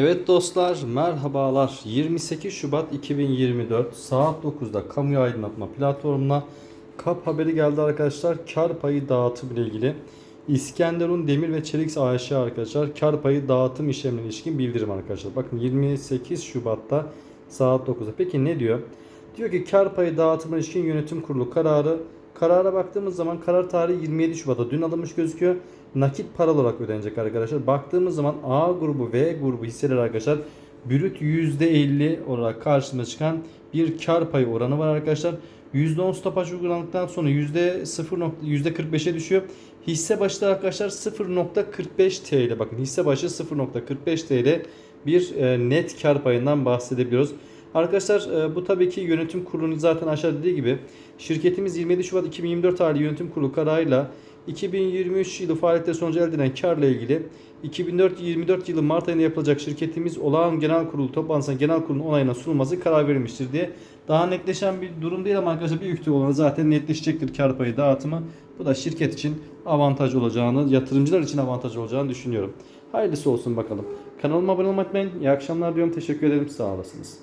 Evet dostlar merhabalar. 28 Şubat 2024 saat 9'da kamuya aydınlatma platformuna kap haberi geldi arkadaşlar. Kar payı dağıtım ile ilgili. İskenderun Demir ve Çelik AŞ arkadaşlar kar payı dağıtım işlemine ilişkin bildirim arkadaşlar. Bakın 28 Şubat'ta saat 9'da peki ne diyor diyor ki kar payı dağıtımına ilişkin yönetim kurulu kararı karara baktığımız zaman karar tarihi 27 Şubat'ta dün alınmış gözüküyor nakit para olarak ödenecek arkadaşlar. Baktığımız zaman A grubu V grubu hisseler arkadaşlar brüt %50 olarak karşımıza çıkan bir kar payı oranı var arkadaşlar. %10 stopaj uygulandıktan sonra %0 %45'e düşüyor. Hisse başı da arkadaşlar 0.45 TL. Bakın hisse başı 0.45 TL bir e, net kar payından bahsedebiliyoruz. Arkadaşlar e, bu tabii ki yönetim kurulunun zaten aşağı dediği gibi şirketimiz 27 Şubat 2024 tarihli yönetim kurulu kararıyla 2023 yılı faaliyetleri sonucu elde edilen karla ilgili 2024 yılı Mart ayında yapılacak şirketimiz olağan genel kurulu toplantısına genel kurulun onayına sunulması karar verilmiştir diye. Daha netleşen bir durum değil ama arkadaşlar bir ihtimal olan zaten netleşecektir kar payı dağıtımı. Bu da şirket için avantaj olacağını, yatırımcılar için avantaj olacağını düşünüyorum. Hayırlısı olsun bakalım. Kanalıma abone olmayı unutmayın. İyi akşamlar diyorum. Teşekkür ederim. Sağ olasınız.